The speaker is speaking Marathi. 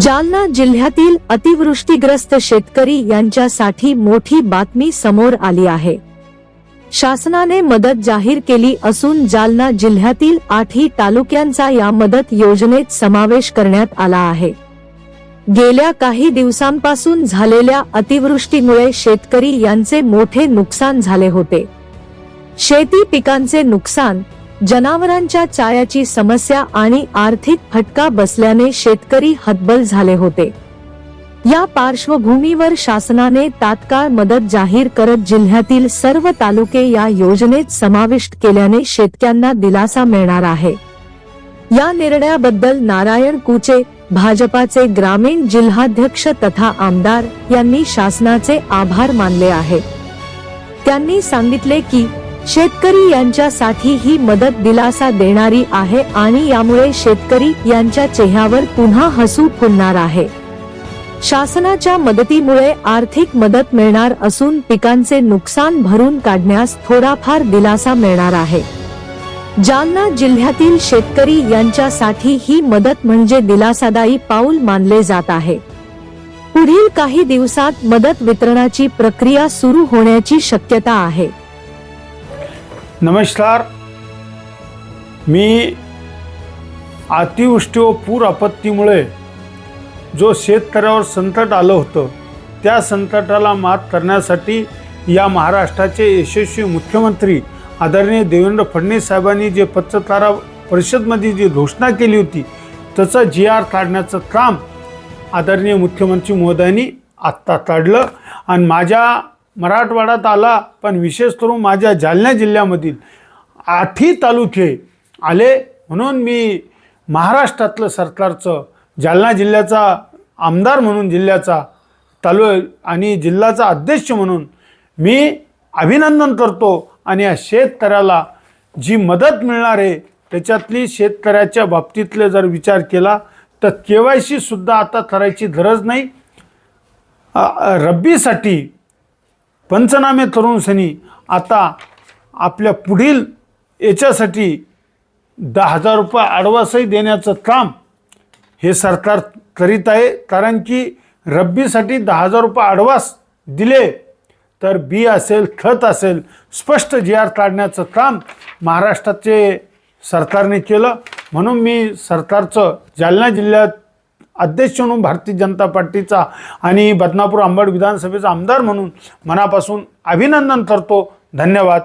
जालना जिल्ह्यातील अतिवृष्टीग्रस्त शेतकरी यांच्यासाठी मोठी बातमी समोर आली आहे. शासनाने मदत जाहीर केली असून जालना जिल्ह्यातील आठही तालुक्यांचा या मदत योजनेत समावेश करण्यात आला आहे. गेल्या काही दिवसांपासून झालेल्या अतिवृष्टीमुळे शेतकरी यांचे मोठे नुकसान झाले होते. शेती पिकांचे नुकसान जनावरांच्या चायाची समस्या आणि आर्थिक फटका बसल्याने शेतकरी हतबल झाले होते. या पार्श्वभूमीवर शासनाने तात्काळ मदत जाहीर करत जिल्ह्यातील सर्व तालुके या योजनेत समाविष्ट केल्याने शेतकऱ्यांना दिलासा मिळणार आहे. या निर्णयाबद्दल नारायण कुचे भाजपाचे ग्रामीण जिल्हाध्यक्ष तथा आमदार यांनी शासनाचे आभार मानले आहे. त्यांनी सांगितले की शेतकरी यांच्यासाठी ही मदत दिलासा देणारी आहे आणि यामुळे शेतकरी यांच्या चेहऱ्यावर पुन्हा हसू फुलणार आहे. शासनाच्या मदतीमुळे आर्थिक मदत मिळणार असून पिकांचे नुकसान भरून काढण्यास थोडाफार दिलासा मिळणार आहे. जालना जिल्ह्यातील शेतकरी यांच्यासाठी ही मदत म्हणजे दिलासादायी पाऊल मानले जात आहे. पुढील काही दिवसात मदत वितरणाची प्रक्रिया सुरू होण्याची शक्यता आहे. नमस्कार. मी अतिवृष्टी व पूर आपत्तीमुळे जो शेतकऱ्यावर संकट आलं होतं त्या संकटाला मात करण्यासाठी या महाराष्ट्राचे यशस्वी मुख्यमंत्री आदरणीय देवेंद्र फडणवीस साहेबांनी जे पत्रकारा परिषदमध्ये जी घोषणा केली होती त्याचं जी आर काढण्याचं काम आदरणीय मुख्यमंत्री महोदयांनी आत्ता काढलं. आणि माझ्या मराठवाड्यात आला पण विशेष करून माझ्या जालना जिल्ह्यामधील आठही तालुके आले. म्हणून मी महाराष्ट्रातलं सरकारचं जालना जिल्ह्याचा आमदार म्हणून जिल्ह्याचा तालु आणि जिल्ह्याचा अध्यक्ष म्हणून मी अभिनंदन करतो. आणि या शेतकऱ्याला जी मदत मिळणार आहे त्याच्यातली शेतकऱ्याच्या बाबतीतले जर विचार केला तर के वाय सीसुद्धा आता करायची गरज नाही. रब्बीसाठी पंचनामे तरुणसनी आता आपल्या पुढील याच्यासाठी दहा हजार रुपये आडवासही देण्याचं काम हे सरकार करीत आहे. कारण की रब्बीसाठी दहा हजार रुपये आडवास दिले तर बी असेल खत असेल स्पष्ट जी आर काढण्याचं काम महाराष्ट्राचे सरकारने केलं. म्हणून मी सरकारचं जालना जिल्ह्यात अध्यक्ष म्हणून भारतीय जनता पार्टीचा आणि बदनापूर आंबड विधानसभेचा आमदार म्हणून मनापासून अभिनंदन करतो. धन्यवाद.